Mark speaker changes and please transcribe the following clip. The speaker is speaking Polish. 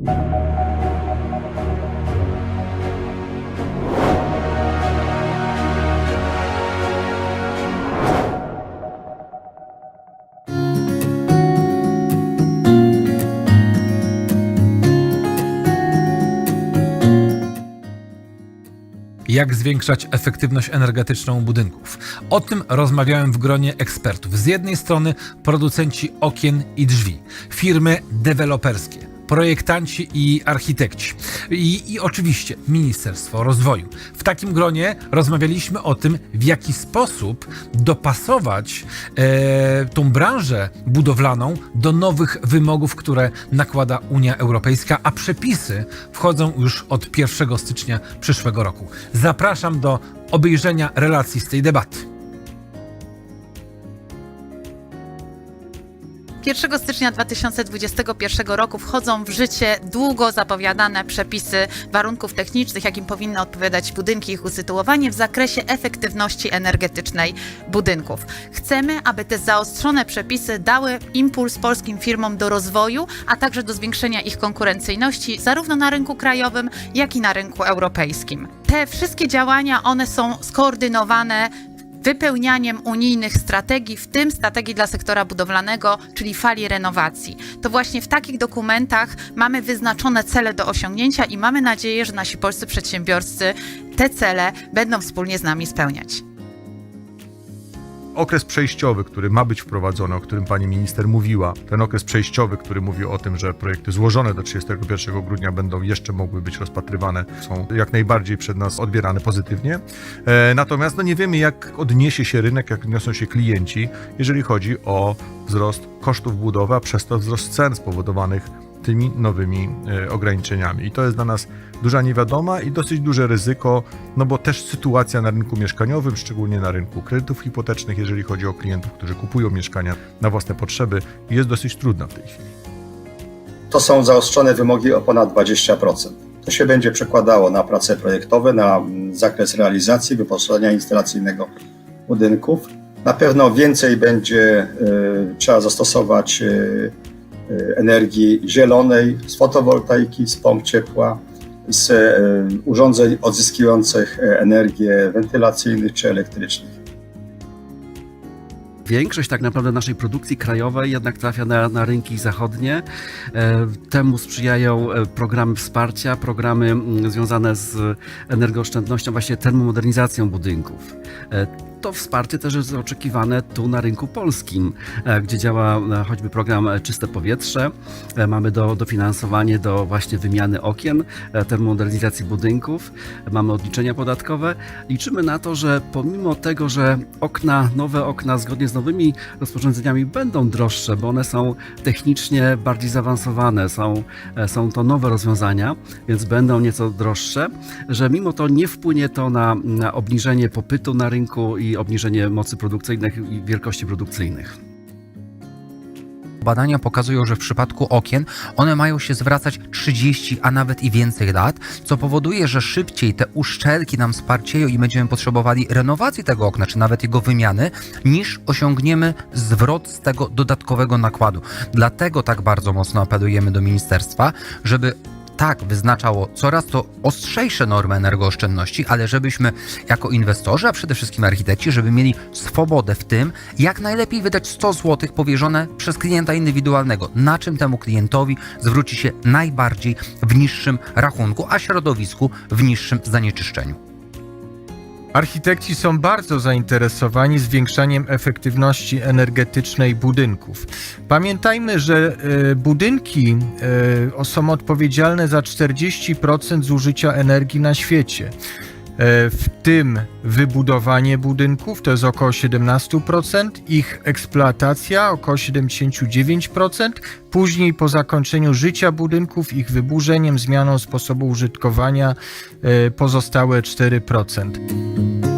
Speaker 1: Jak zwiększać efektywność energetyczną budynków? O tym rozmawiałem w gronie ekspertów. Z jednej strony producenci okien i drzwi, firmy deweloperskie, projektanci i architekci i, i oczywiście Ministerstwo Rozwoju. W takim gronie rozmawialiśmy o tym, w jaki sposób dopasować e, tą branżę budowlaną do nowych wymogów, które nakłada Unia Europejska, a przepisy wchodzą już od 1 stycznia przyszłego roku. Zapraszam do obejrzenia relacji z tej debaty.
Speaker 2: 1 stycznia 2021 roku wchodzą w życie długo zapowiadane przepisy warunków technicznych, jakim powinny odpowiadać budynki i ich usytuowanie w zakresie efektywności energetycznej budynków. Chcemy, aby te zaostrzone przepisy dały impuls polskim firmom do rozwoju, a także do zwiększenia ich konkurencyjności zarówno na rynku krajowym, jak i na rynku europejskim. Te wszystkie działania, one są skoordynowane wypełnianiem unijnych strategii, w tym strategii dla sektora budowlanego, czyli fali renowacji. To właśnie w takich dokumentach mamy wyznaczone cele do osiągnięcia i mamy nadzieję, że nasi polscy przedsiębiorcy te cele będą wspólnie z nami spełniać.
Speaker 3: Okres przejściowy, który ma być wprowadzony, o którym pani minister mówiła, ten okres przejściowy, który mówi o tym, że projekty złożone do 31 grudnia będą jeszcze mogły być rozpatrywane, są jak najbardziej przed nas odbierane pozytywnie. E, natomiast no, nie wiemy, jak odniesie się rynek, jak odniosą się klienci, jeżeli chodzi o wzrost kosztów budowy, a przez to wzrost cen spowodowanych tymi nowymi e, ograniczeniami. I to jest dla nas duża niewiadoma i dosyć duże ryzyko, no bo też sytuacja na rynku mieszkaniowym, szczególnie na rynku kredytów hipotecznych, jeżeli chodzi o klientów, którzy kupują mieszkania na własne potrzeby, jest dosyć trudna w tej chwili.
Speaker 4: to są zaostrzone wymogi o ponad 20%. To się będzie przekładało na prace projektowe, na mm, zakres realizacji, wyposażenia instalacyjnego budynków. Na pewno więcej będzie y, trzeba zastosować y, energii zielonej, z fotowoltaiki, z pomp ciepła, z y, urządzeń odzyskujących y, energię wentylacyjnych czy elektrycznych.
Speaker 5: Większość tak naprawdę naszej produkcji krajowej jednak trafia na, na rynki zachodnie. E, Temu sprzyjają e, programy wsparcia, programy mm, związane z energooszczędnością, właśnie termomodernizacją budynków. To wsparcie też jest oczekiwane tu na rynku polskim, e, gdzie działa e, choćby program Czyste Powietrze. E, Mamy do, dofinansowanie do właśnie wymiany okien, termomodernizacji budynków, mamy odliczenia podatkowe. Liczymy na to, że pomimo tego, że okna, nowe okna zgodnie z nowymi rozporządzeniami będą droższe, bo one są technicznie bardziej zaawansowane, są, są to nowe rozwiązania, więc będą nieco droższe, że mimo to nie wpłynie to na, na obniżenie popytu na rynku i obniżenie mocy produkcyjnych i wielkości produkcyjnych.
Speaker 6: Badania pokazują, że w przypadku okien one mają się zwracać 30, a nawet i więcej lat, co powoduje, że szybciej te uszczelki nam sparcieją i będziemy potrzebowali renowacji tego okna, czy nawet jego wymiany, niż osiągniemy zwrot z tego dodatkowego nakładu. Dlatego tak bardzo mocno apelujemy do ministerstwa, żeby tak wyznaczało coraz to ostrzejsze normy energooszczędności, ale żebyśmy jako inwestorzy, a przede wszystkim architekci, żeby mieli swobodę w tym, jak najlepiej wydać 100 zł powierzone przez klienta indywidualnego, na czym temu klientowi zwróci się najbardziej w niższym rachunku, a środowisku w niższym zanieczyszczeniu.
Speaker 7: Architekci są bardzo zainteresowani zwiększaniem efektywności energetycznej budynków. Pamiętajmy, że e, budynki e, są odpowiedzialne za 40% zużycia energii na świecie. E, W tym wybudowanie budynków to jest około 17%, ich eksploatacja około 79%, później po zakończeniu życia budynków, ich wyburzeniem, zmianą sposobu użytkowania e, pozostałe 4%.